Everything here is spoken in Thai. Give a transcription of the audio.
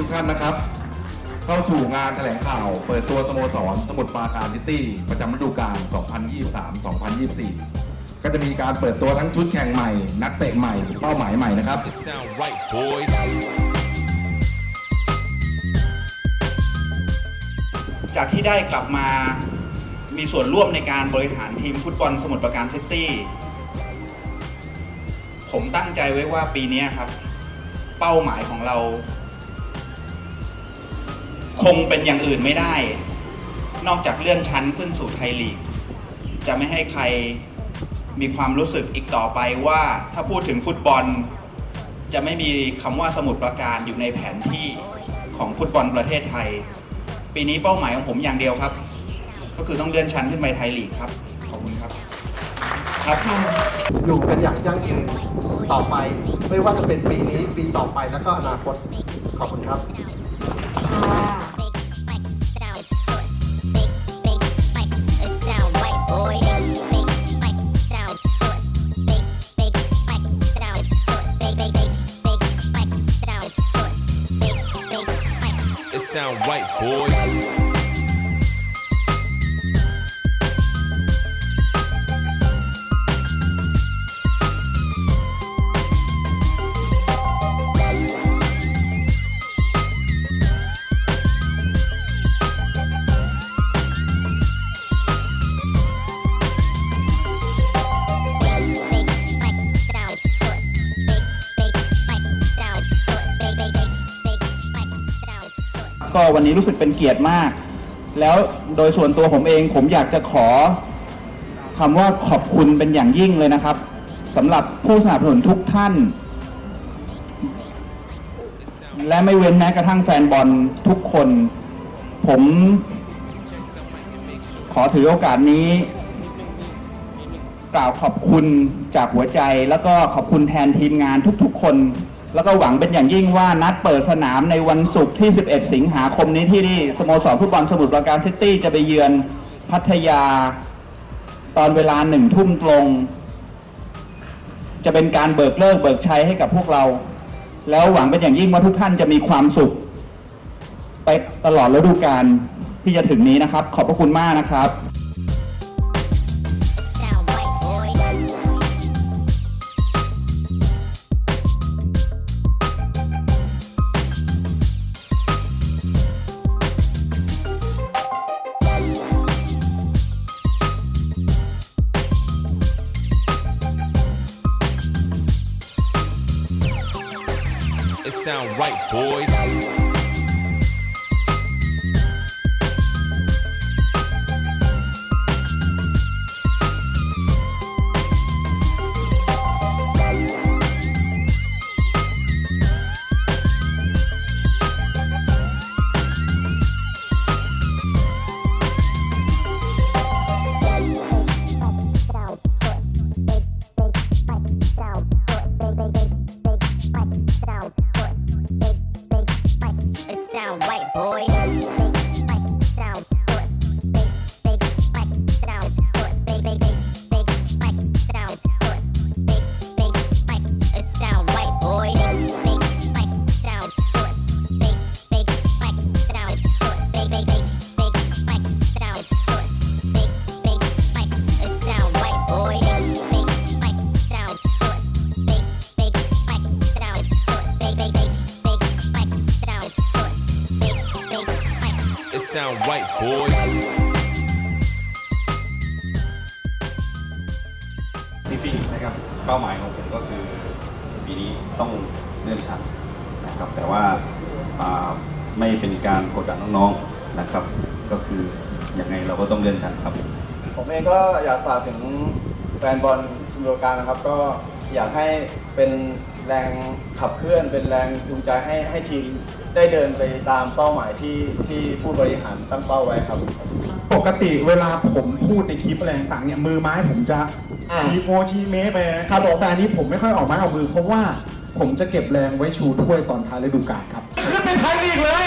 ทุกท่านนะครับ เข้าสู่งานแถลงข่าว เปิดตัวสโมสรสมุทรปราการซิตี้ ประจำฤดูกาล 2023-2024 ก็จะมีการเปิดตัวทั้งชุดแข่งใหม่ นักเตะใหม่ เป้าหมายใหม่นะครับ It sound right, boys. จากที่ได้กลับมามีส่วนร่วมในการบริหารทีมฟุตบอลสมุทรปราการซิตี้ ผมตั้งใจไว้ว่าปีนี้ครับ เป้าหมายของเรา คงเป็นอย่างอื่นไม่ได้ นอกจากเลื่อนชั้นขึ้นสู่ไทยลีก จะไม่ให้ใครมีความรู้สึกอีกต่อไปว่าถ้าพูดถึงฟุตบอล จะไม่มีคำว่าสมุทรปราการอยู่ในแผนที่ของฟุตบอลประเทศไทย ปีนี้เป้าหมายของผมอย่างเดียวครับ ก็คือต้องเลื่อนชั้นขึ้นไปไทยลีกครับขอบคุณครับ ครับอยู่กันอย่างยั่งยืนต่อไป ไม่ว่าจะเป็นปีนี้ปีต่อไปแล้วก็อนาคตขอบคุณครับ sound right, boys. ก็วันนี้รู้สึกเป็นเกียรติมาก แล้วโดยส่วนตัวผมเองผมอยากจะขอคำว่าขอบคุณเป็นอย่างยิ่งเลยนะครับสำหรับผู้สนับสนุนทุกท่าน และไม่เว้นแม้กระทั่งแฟนบอลทุกคน ผมขอถือโอกาสนี้ กล่าวขอบคุณจากหัวใจ แล้วก็ขอบคุณแทนทีมงานทุกๆคน แล้วก็หวังเป็นอย่างยิ่งว่านัดเปิดสนามในวันศุกร์ที่ 11 สิงหาคมนี้ที่นี่สโมสรฟุตบอลสมุทรปราการซิตี้จะไปเยือนพัทยาตอนเวลาหนึ่งทุ่มตรง จะเป็นการเบิกเลิกเบิกชัยให้กับพวกเรา แล้วหวังเป็นอย่างยิ่งว่าทุกท่านจะมีความสุข ไปตลอดฤดูกาลที่จะถึงนี้นะครับ ขอบพระคุณมากนะครับ sound right, boys. Sound right, boys. จริงๆนะครับเป้าหมายของผมก็คือปีนี้ต้องเลื่อนชั้นนะครับแต่ว่าอ่าไม่เป็นการกดดันน้องๆนะครับ ก็คือยังไงเราก็ต้องเลื่อนชั้นครับ ผมเองก็อยากฝากถึงแฟนบอลสมุทรปราการนะครับ ก็อยากให้เป็น แรงขับเคลื่อนเป็นแรงจูงใจให้ให้ทีมได้เดินไปตามเป้าหมายที่ที่ผู้บริหารตั้งเป้าไว้ครับ ปกติเวลาผมพูดในคลิปอะไรต่างๆเนี่ยมือไม้ผมจะอ่า ชี้โมชี้เมไปนะครับแต่อันนี้ผมไม่ค่อยออกไม้ออกมือเพราะว่าผมจะเก็บแรงไว้ชูถ้วยตอนท้ายฤดูกาลครับ ขึ้นเป็นไทยลีกเลย